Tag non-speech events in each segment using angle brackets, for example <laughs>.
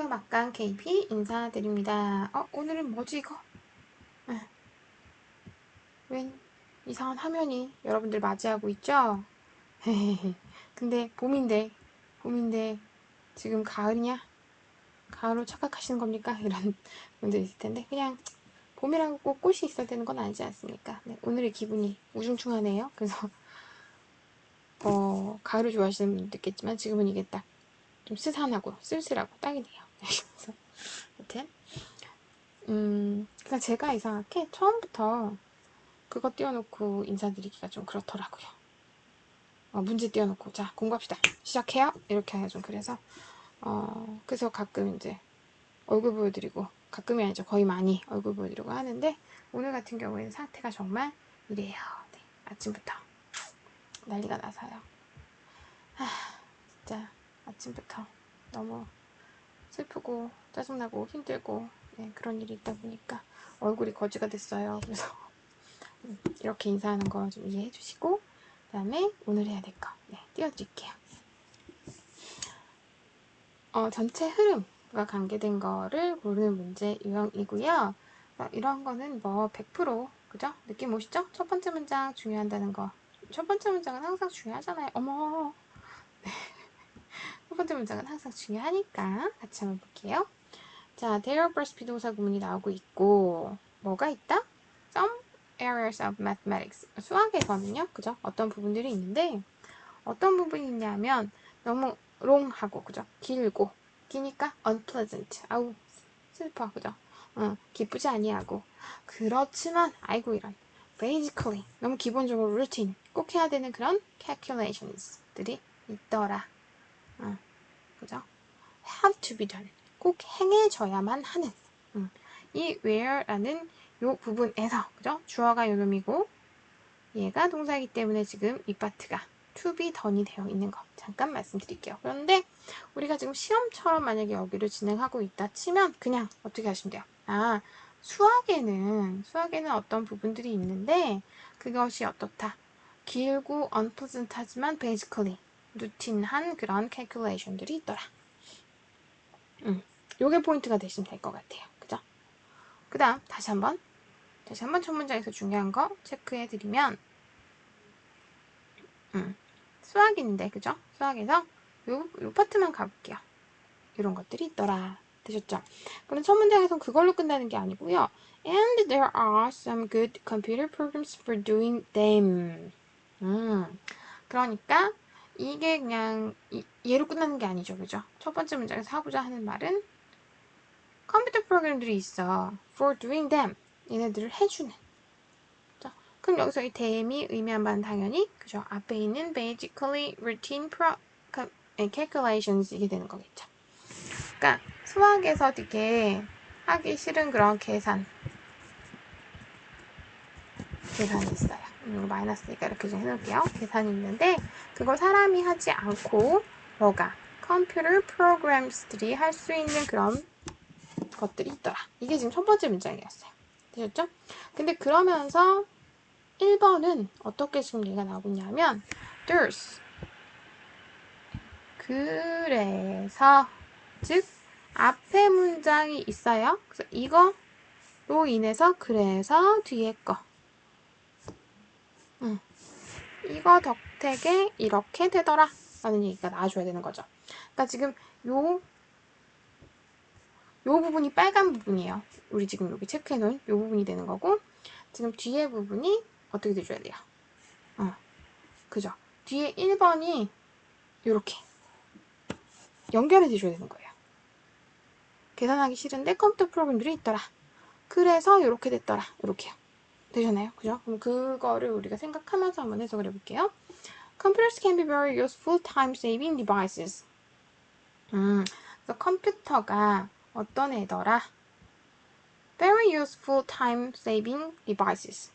안녕하세요. 막강 KP 인사드립니다. 어, 오늘은 뭐지 이거? 에. 웬 이상한 화면이 여러분들 맞이하고 있죠? <laughs> 근데 봄인데, 봄인데 지금 가을이냐? 가을로 착각하시는 겁니까? <laughs> 이런 분들 있을 텐데 그냥 봄이라고 꼭 꽃이 있어야 되는 건 아니지 않습니까? 네, 오늘의 기분이 우중충하네요. 그래서 <laughs> 어, 가을을 좋아하시는 분도 있겠지만 지금은 이게 딱 좀 스산하고 쓸쓸하고 딱이네요. 그래서 여튼 음, 그러니까 제가 이상하게 처음부터 그거 띄워놓고 인사드리기가 좀 그렇더라고요. 어, 문제 띄워놓고 자 공부합시다 시작해요 이렇게 하기가 좀 그래서 어 그래서 가끔 이제 얼굴 보여드리고 가끔이 아니죠 거의 많이 얼굴 보여드리고 하는데 오늘 같은 경우에는 상태가 정말 이래요. 네, 아침부터 난리가 나서요. 아 진짜 아침부터 너무 슬프고 짜증나고 힘들고 네, 그런 일이 있다 보니까 얼굴이 거지가 됐어요. 그래서 음, <laughs> 이렇게 인사하는 거 좀 이해해 주시고 그 다음에 오늘 해야 될 거 네, 띄워드릴게요. 어, 전체 흐름과 관계된 거를 모르는 문제 유형이고요. 어, 이런 거는 뭐 100% 그죠? 느낌 오시죠? 첫 번째 문장 중요한다는 거. 첫 번째 문장은 항상 중요하잖아요. 어머. 네. 첫 번째 문장은 항상 중요하니까 같이 한번 볼게요. 자, there first 비동사 구문이 나오고 있고 뭐가 있다? Some areas of mathematics. 수학에서는요, 그죠? 어떤 부분들이 있는데 어떤 부분이 있냐면 너무 long하고 그죠? 길고 기니까 unpleasant. 아우 슬퍼 그죠? 어, 기쁘지 아니하고 그렇지만 아이고 이런 basically 너무 기본적으로 routine 꼭 해야 되는 그런 calculations들이 있더라. 어, 그죠? have to be done. 꼭 행해져야만 하는. 음. 이 where라는 요 부분에서, 그죠? 주어가 요 놈이고, 얘가 동사이기 때문에 지금 이 파트가 to be done이 되어 있는 거 잠깐 말씀드릴게요. 그런데 우리가 지금 시험처럼 만약에 여기를 진행하고 있다 치면 그냥 어떻게 하시면 돼요? 아, 수학에는, 수학에는 어떤 부분들이 있는데 그것이 어떻다? 길고 unpleasant하지만 basically 루틴한 그런 calculation들이 있더라. 음, 요게 포인트가 되시면 될 것 같아요. 그죠? 그 다음, 다시 한 번. 다시 한번 첫 문장에서 중요한 거 체크해 드리면, 음, 수학인데, 그죠? 수학에서 요, 요 파트만 가볼게요. 이런 것들이 있더라. 되셨죠? 그럼 첫 문장에선 그걸로 끝나는 게 아니고요. And there are some good computer programs for doing them. 음, 그러니까 이게 그냥 이, 얘로 끝나는 게 아니죠. 그죠? 첫 번째 문장에서 하고자 하는 말은 컴퓨터 프로그램들이 있어. for doing them. 얘네들을 해주는. 자, 그럼 여기서 이 them이 의미한 바는 당연히 그죠? 앞에 있는 basically routine pro, calculations 이게 되는 거겠죠. 그러니까 수학에서 되게 하기 싫은 그런 계산 계산이 있어요. 이거 마이너스니까 이렇게 좀 해놓을게요. 계산이 있는데 그걸 사람이 하지 않고 뭐가 컴퓨터 프로그램스들이 할 수 있는 그런 것들이 있더라. 이게 지금 첫 번째 문장이었어요. 되셨죠? 근데 그러면서 1번은 어떻게 지금 얘가 나오고 있냐면 there's 그래서 즉 앞에 문장이 있어요. 그래서 이거로 인해서 그래서 뒤에 거 응. 이거 덕택에 이렇게 되더라 라는 얘기가 나와줘야 되는 거죠. 그러니까 지금 요, 요 부분이 빨간 부분이에요. 우리 지금 여기 체크해놓은 요 부분이 되는 거고 지금 뒤에 부분이 어떻게 돼줘야 돼요? 어, 그죠? 뒤에 1번이 이렇게 연결해 줘야 되는 거예요. 계산하기 싫은데 컴퓨터 프로그램들이 있더라. 그래서 이렇게 됐더라. 이렇게요. 되셨나요? 그죠? 그럼 그거를 우리가 생각하면서 한번 해석을 해볼게요. Computers can be very useful time-saving devices. 음, 그래서 컴퓨터가 어떤 애더라? Very useful time-saving devices.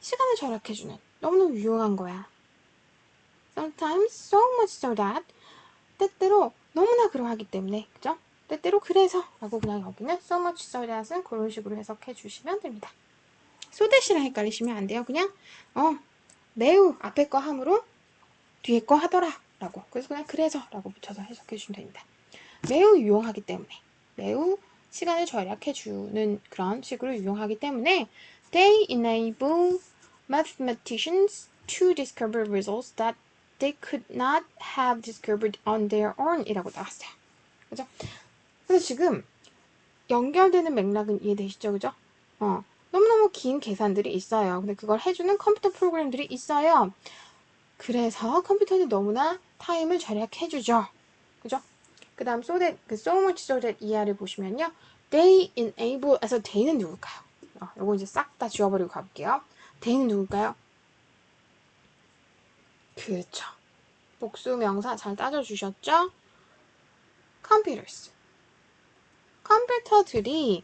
시간을 절약해주는 너무너무 유용한 거야. Sometimes so much so that 때때로 너무나 그러하기 때문에 그죠? 때때로 그래서 라고 그냥 여기는 so much so that은 그런 식으로 해석해 주시면 됩니다. so that이랑 헷갈리시면 안 돼요. 그냥 어 매우 앞에 거 함으로 뒤에 거 하더라 라고. 그래서 그냥 그래서 라고 붙여서 해석해 주시면 됩니다. 매우 유용하기 때문에. 매우 시간을 절약해 주는 그런 식으로 유용하기 때문에 they enable mathematicians to discover results that they could not have discovered on their own 이라고 나왔어요. 그죠? 그래서 지금 연결되는 맥락은 이해되시죠? 그죠? 어, 너무너무 긴 계산들이 있어요. 근데 그걸 해주는 컴퓨터 프로그램들이 있어요. 그래서 컴퓨터는 너무나 타임을 절약해주죠. 그죠? 그 다음 so that, 그 so much so that 이하를 보시면요. they enable에서 they는 누굴까요? 어, 요거 이제 싹 다 지워버리고 가볼게요. they는 누굴까요? 그렇죠. 복수 명사 잘 따져주셨죠? computers. 컴퓨터들이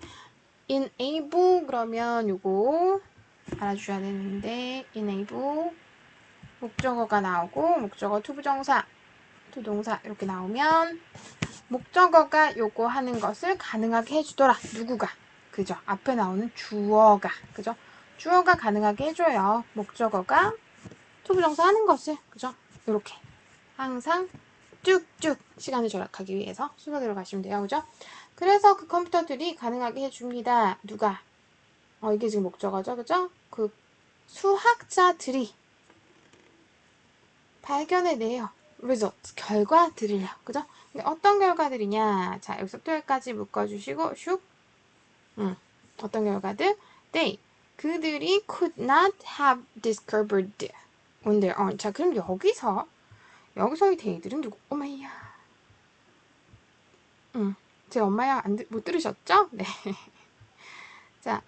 enable 그러면 요거 알아주셔야 되는데 enable 목적어가 나오고 목적어 투부정사 투동사 이렇게 나오면 목적어가 요거 하는 것을 가능하게 해주더라. 누구가? 그죠? 앞에 나오는 주어가. 그죠? 주어가 가능하게 해줘요. 목적어가 투부정사 하는 것을. 그죠? 이렇게. 항상 쭉쭉 시간을 절약하기 위해서 순서대로 가시면 돼요. 그죠 그래서 그 컴퓨터들이 가능하게 해줍니다 누가 어 이게 지금 목적어죠 그죠 그 수학자들이 발견해내요. results, 결과들을요. 그죠? 근데 어떤 결과들이냐? 자, 여기서 또 여기까지 묶어주시고, 슉. 음, 어떤 결과들? They, 그들이 could not have discovered on their own. 자, 그럼 여기서, 여기서 이 they들은 누구? 엄마야. 음, 제 엄마야 안, 못 들으셨죠? 네. <laughs> 자,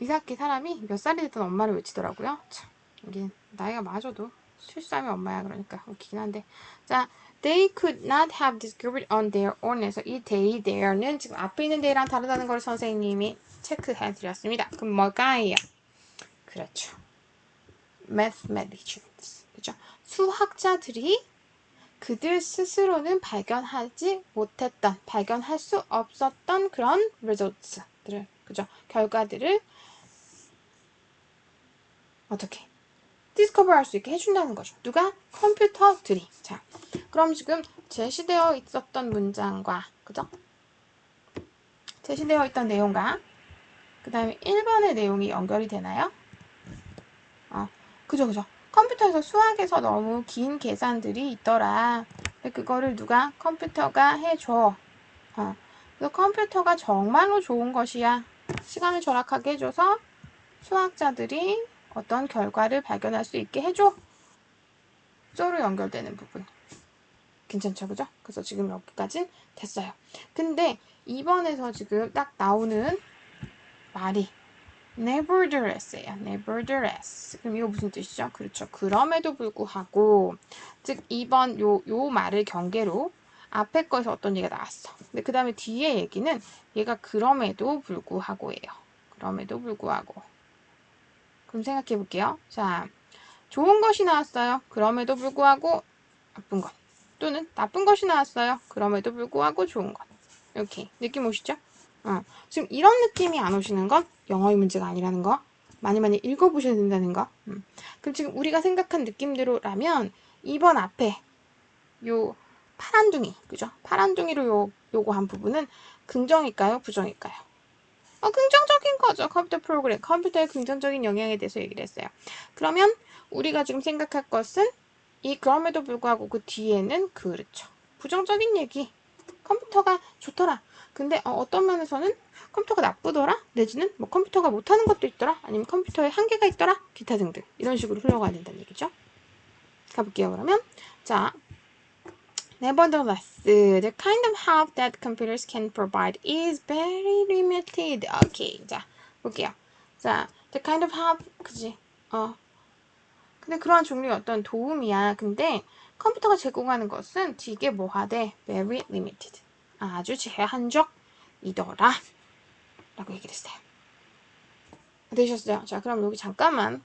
이삭기 사람이 몇 살이 됐던 엄마를 외치더라고요. 참, 이게 나이가 맞아도 실수하면 엄마야 그러니까 웃기긴 한데 자 they could not have discovered on their own에서 이 they there는 지금 앞에 있는 they랑 다르다는 걸 선생님이 체크해 드렸습니다. 그럼 뭘까요? 그렇죠. mathematicians 그죠? 수학자들이 그들 스스로는 발견하지 못했던, 발견할 수 없었던 그런 results들을, 그죠? 결과들을 어떻게 디스커버 할 수 있게 해준다는 거죠. 누가? 컴퓨터들이. 자, 그럼 지금 제시되어 있었던 문장과, 그죠? 제시되어 있던 내용과, 그 다음에 1번의 내용이 연결이 되나요? 어, 그죠, 그죠. 컴퓨터에서 수학에서 너무 긴 계산들이 있더라. 그거를 누가? 컴퓨터가 해줘. 어, 그래서 컴퓨터가 정말로 좋은 것이야. 시간을 절약하게 해줘서 수학자들이 어떤 결과를 발견할 수 있게 해줘. 쪼로 연결되는 부분. 괜찮죠, 그죠? 그래서 지금 여기까진 됐어요. 근데 2번에서 지금 딱 나오는 말이 nevertheless예요. nevertheless. 그럼 이거 무슨 뜻이죠? 그렇죠. 그럼에도 불구하고 즉 2번 요, 요 말을 경계로 앞에 거에서 어떤 얘기가 나왔어. 근데 그 다음에 뒤에 얘기는 얘가 그럼에도 불구하고예요. 그럼에도 불구하고. 그럼 생각해 볼게요. 자, 좋은 것이 나왔어요. 그럼에도 불구하고 나쁜 것. 또는 나쁜 것이 나왔어요. 그럼에도 불구하고 좋은 것. 이렇게 느낌 오시죠? 어. 지금 이런 느낌이 안 오시는 건 영어의 문제가 아니라는 거. 많이 많이 읽어보셔야 된다는 거. 음. 그럼 지금 우리가 생각한 느낌대로라면 2번 앞에 요 파란 둥이, 그죠? 파란 둥이로 요, 요거 한 부분은 긍정일까요? 부정일까요? 어, 긍정적인 거죠. 컴퓨터 프로그램. 컴퓨터의 긍정적인 영향에 대해서 얘기를 했어요. 그러면 우리가 지금 생각할 것은 이 그럼에도 불구하고 그 뒤에는 그렇죠. 부정적인 얘기. 컴퓨터가 좋더라. 근데 어, 떤 면에서는 컴퓨터가 나쁘더라. 내지는 뭐 컴퓨터가 못하는 것도 있더라. 아니면 컴퓨터에 한계가 있더라. 기타 등등. 이런 식으로 흘러가야 된다는 얘기죠. 가볼게요. 그러면 자 Nevertheless, the kind of help that computers can provide is very limited. 오케이. 자, 볼게요. 자, the kind of help, 그지? 어. 근데 그러한 종류의 어떤 도움이야. 근데 컴퓨터가 제공하는 것은 되게 뭐하대? Very limited. 아주 제한적이더라. 라고 얘기를 했어요. 되셨어요? 자, 그럼 여기 잠깐만,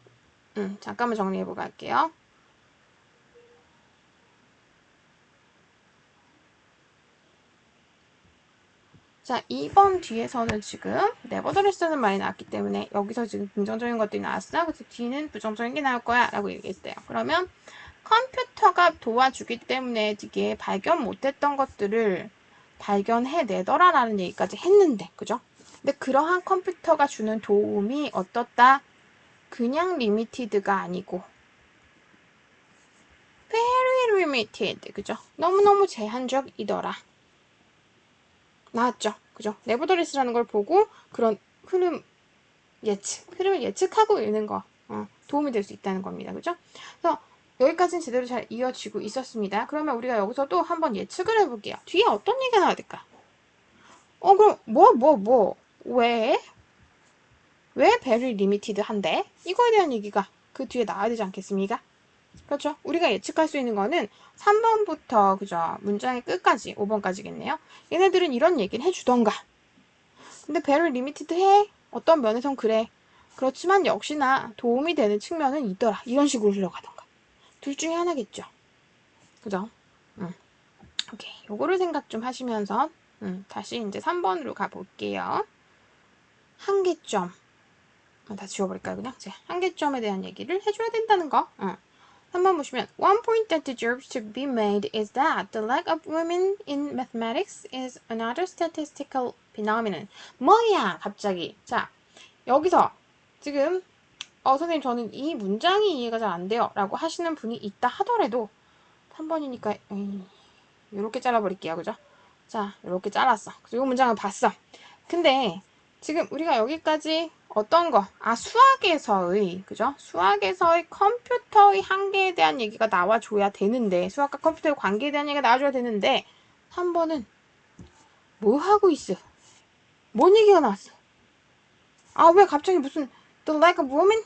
음, 잠깐만 정리해보고 할게요. 자, 2번 뒤에서는 지금 네버더레스는 말이 나왔기 때문에 여기서 지금 긍정적인 것들이 나왔어. 그래서 뒤는 부정적인 게 나올 거야. 라고 얘기했어요. 그러면 컴퓨터가 도와주기 때문에 이게 발견 못했던 것들을 발견해내더라라는 얘기까지 했는데, 그죠? 근데 그러한 컴퓨터가 주는 도움이 어떻다? 그냥 리미티드가 아니고 very limited, 그죠? 너무너무 제한적이더라. 나왔죠? 그죠? 네버더리스라는 걸 보고 그런 흐름 예측, 흐름을 예측하고 읽는 거 어, 도움이 될 수 있다는 겁니다. 그죠? 그래서 여기까지는 제대로 잘 이어지고 있었습니다. 그러면 우리가 여기서도 한번 예측을 해볼게요. 뒤에 어떤 얘기가 나와야 될까? 어, 그럼 뭐, 뭐, 뭐, 왜? 왜 very limited 한데? 이거에 대한 얘기가 그 뒤에 나와야 되지 않겠습니까? 그렇죠? 우리가 예측할 수 있는 거는 3번부터 그죠? 문장의 끝까지 5번까지겠네요. 얘네들은 이런 얘기를 해주던가. 근데 very limited 해? 어떤 면에선 그래. 그렇지만 역시나 도움이 되는 측면은 있더라. 이런 식으로 흘러가던가. 둘 중에 하나겠죠. 그죠? 음. 오케이. 요거를 생각 좀 하시면서 음, 다시 이제 3번으로 가볼게요. 한계점. 어, 다 지워버릴까요, 그냥? 제 한계점에 대한 얘기를 해줘야 된다는 거. 어. 한번 보시면 One point that deserves to be made is that the lack of women in mathematics is another statistical phenomenon. 뭐야, 갑자기. 자, 여기서 지금 어, 선생님 저는 이 문장이 이해가 잘 안 돼요. 라고 하시는 분이 있다 하더라도 3번이니까 이렇게 잘라버릴게요. 그죠? 자, 이렇게 잘랐어. 그리고 문장을 봤어. 근데 지금 우리가 여기까지 어떤 거? 아, 수학에서의, 그죠? 수학에서의 컴퓨터의 한계에 대한 얘기가 나와줘야 되는데, 수학과 컴퓨터의 관계에 대한 얘기가 나와줘야 되는데, 3번은 뭐 하고 있어? 뭔 얘기가 나왔어? 아, 왜 갑자기 무슨, the lack of women?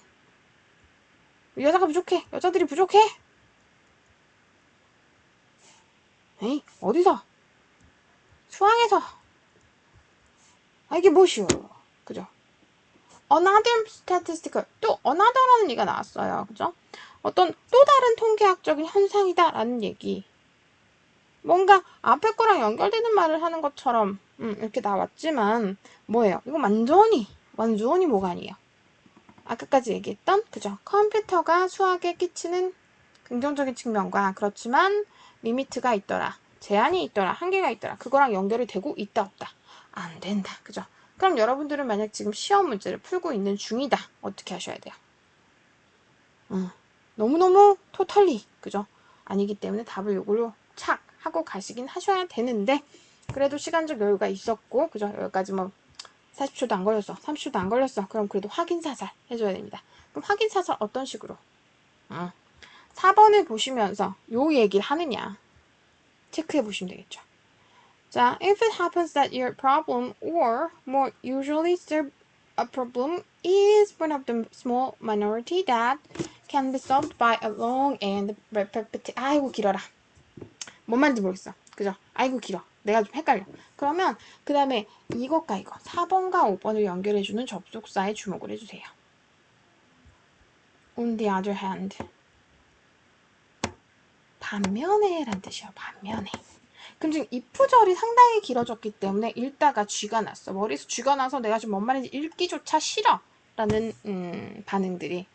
여자가 부족해. 여자들이 부족해. 에이, 어디서? 수학에서. 아, 이게 무엇이오? 그죠? another statistical 또 another라는 얘기가 나왔어요. 그죠? 어떤 또 다른 통계학적인 현상이다 라는 얘기. 뭔가 앞에 거랑 연결되는 말을 하는 것처럼 음, 이렇게 나왔지만 뭐예요? 이거 완전히 완전히 뭐가 아니에요. 아까까지 얘기했던 그죠? 컴퓨터가 수학에 끼치는 긍정적인 측면과 그렇지만 리미트가 있더라. 제한이 있더라. 한계가 있더라. 그거랑 연결이 되고 있다 없다. 안 된다. 그죠? 그럼 여러분들은 만약 지금 시험 문제를 풀고 있는 중이다. 어떻게 하셔야 돼요? 음, 너무너무 토탈리, 그죠? 아니기 때문에 답을 요걸로 착 하고 가시긴 하셔야 되는데, 그래도 시간적 여유가 있었고, 그죠? 여기까지 뭐 40초도 안 걸렸어. 30초도 안 걸렸어. 그럼 그래도 확인 사살 해줘야 됩니다. 그럼 확인 사살 어떤 식으로? 음, 4번을 보시면서 요 얘기를 하느냐 체크해 보시면 되겠죠. 자, if it happens that your problem, or more usually a problem, is one of the small minority that can be solved by a long and repetitive. 아이고 길어라. 뭔 말인지 모르겠어. 그죠? 아이고 길어. 내가 좀 헷갈려. 그러면 그 다음에 이것과 이거 4번과 5번을 연결해주는 접속사에 주목을 해주세요. On the other hand. 반면에 란 뜻이야. 반면에. 그럼 지금 if절이 상당히 길어졌기 때문에 읽다가 쥐가 났어. 머리에서 쥐가 나서 내가 지금 뭔 말인지 읽기조차 싫어. 라는 음, 반응들이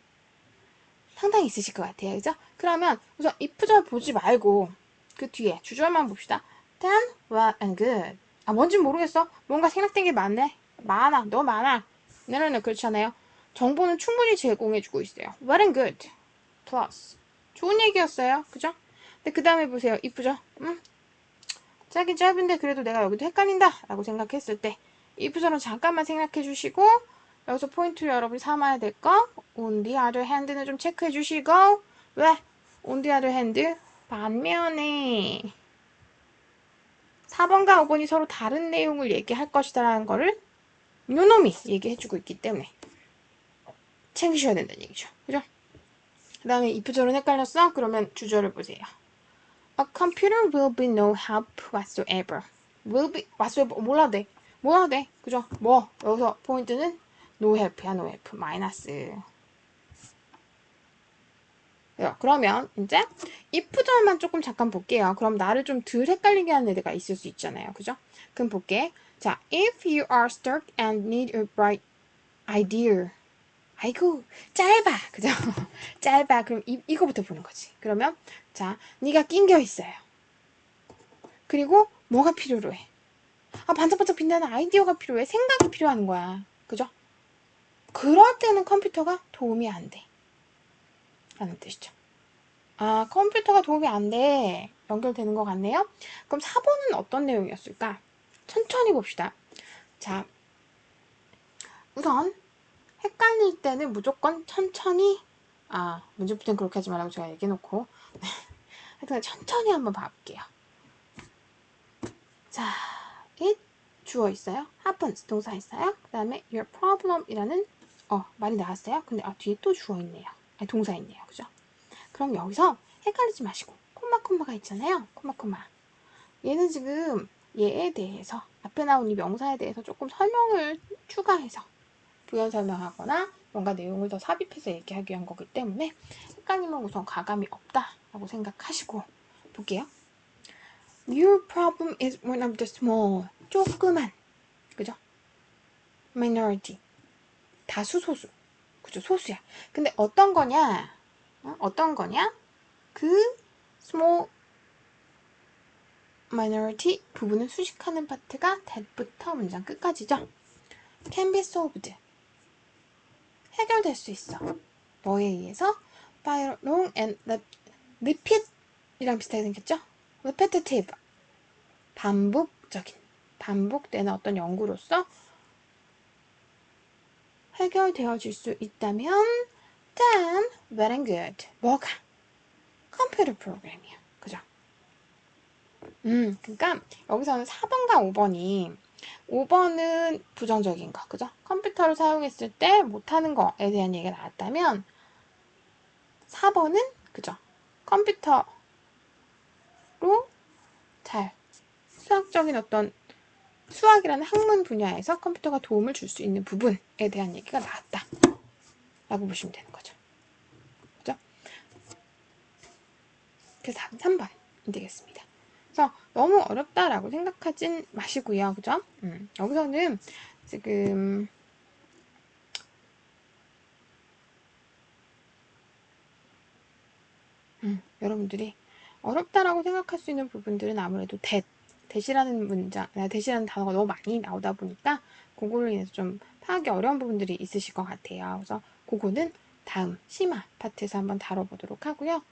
상당히 있으실 것 같아요. 그죠? 그러면 우선 if절 보지 말고 그 뒤에 주절만 봅시다. Then, well, and good. 아, 뭔지 모르겠어. 뭔가 생략된 게 많네. 많아. 너무 많아. 네네네, 그렇잖아요. 정보는 충분히 제공해주고 있어요. well and good. plus. 좋은 얘기였어요. 그죠? 근데 그 다음에 보세요. 이쁘죠? 음, 짧긴 짧은데 그래도 내가 여기도 헷갈린다 라고 생각했을 때 if절은 잠깐만 생각해 주시고 여기서 포인트를 여러분이 삼아야 될 거 on the other hand는 좀 체크해 주시고 왜? on the other hand 반면에 4번과 5번이 서로 다른 내용을 얘기할 것이다라는 거를 요놈이 얘기해주고 있기 때문에 챙기셔야 된다는 얘기죠. 그죠? 그 다음에 if절은 헷갈렸어? 그러면 주절을 보세요. A computer will be no help whatsoever. will be whatsoever 몰라도 돼. 몰라도 돼. 그죠? 뭐 여기서 포인트는 no help야 no help 마이너스. 그러면 이제 if절만 조금 잠깐 볼게요. 그럼 나를 좀 덜 헷갈리게 하는 애가 있을 수 있잖아요. 그죠? 그럼 볼게. 자, if you are stuck and need a bright idea. 아이고 짧아 그죠? <laughs> 짧아 그럼 이, 이거부터 보는 거지. 그러면 자 네가 낑겨 있어요. 그리고 뭐가 필요로 해? 아 반짝반짝 빛나는 아이디어가 필요해. 생각이 필요한 거야. 그죠? 그럴 때는 컴퓨터가 도움이 안 돼. 라는 뜻이죠. 아 컴퓨터가 도움이 안 돼. 연결되는 것 같네요. 그럼 4번은 어떤 내용이었을까? 천천히 봅시다. 자, 우선 헷갈릴 때는 무조건 천천히 아 문제부터는 그렇게 하지 말라고 제가 얘기해놓고 <laughs> 하여튼 천천히 한번 봐볼게요. 자, it 주어 있어요. happens 동사 있어요. 그 다음에 your problem이라는 어 말이 나왔어요. 근데 아 뒤에 또 주어 있네요. 아니 동사 있네요. 그죠? 그럼 여기서 헷갈리지 마시고 콤마 콤마가 있잖아요. 콤마 콤마. 얘는 지금 얘에 대해서 앞에 나온 이 명사에 대해서 조금 설명을 추가해서 부연 설명하거나 뭔가 내용을 더 삽입해서 얘기하기 위한 거기 때문에 헷갈리면 우선 가감이 없다라고 생각하시고 볼게요. Your problem is one of the small. 조그만. 그죠? minority. 다수 소수. 그죠? 소수야. 근데 어떤 거냐? 어? 어떤 거냐? 그 small minority 부분을 수식하는 파트가 that부터 문장 끝까지죠. can be solved. 해결될 수 있어. 뭐에 의해서? by long and repeat 이랑 비슷하게 생겼죠? repetitive. 반복적인. 반복되는 어떤 연구로서 해결되어질 수 있다면 then well and good. 뭐가? 컴퓨터 프로그램이야. 그죠? 음, 그러니까 여기서는 4번과 5번이 5번은 부정적인 거, 그죠? 컴퓨터를 사용했을 때 못하는 거에 대한 얘기가 나왔다면 4번은 그죠? 컴퓨터로 잘 수학적인 어떤 수학이라는 학문 분야에서 컴퓨터가 도움을 줄 수 있는 부분에 대한 얘기가 나왔다. 라고 보시면 되는 거죠. 그죠? 그래서 답은 3번이 되겠습니다. 그래서 너무 어렵다라고 생각하진 마시고요. 그죠? 음, 여기서는 지금 음, 여러분들이 어렵다라고 생각할 수 있는 부분들은 아무래도 that, that이라는 문장, that이라는 단어가 너무 많이 나오다 보니까 그걸로 인해서 좀 파악이 어려운 부분들이 있으실 것 같아요. 그래서 그거는 다음 심화 파트에서 한번 다뤄보도록 하고요.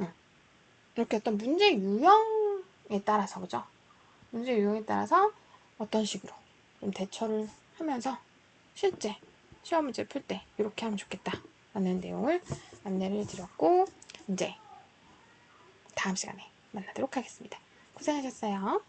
음, 이렇게 어떤 문제 유형에 따라서 그죠? 문제 유형에 따라서 어떤 식으로 좀 대처를 하면서 실제 시험 문제 풀 때 이렇게 하면 좋겠다 라는 내용을 안내를 드렸고 이제 다음 시간에 만나도록 하겠습니다. 고생하셨어요.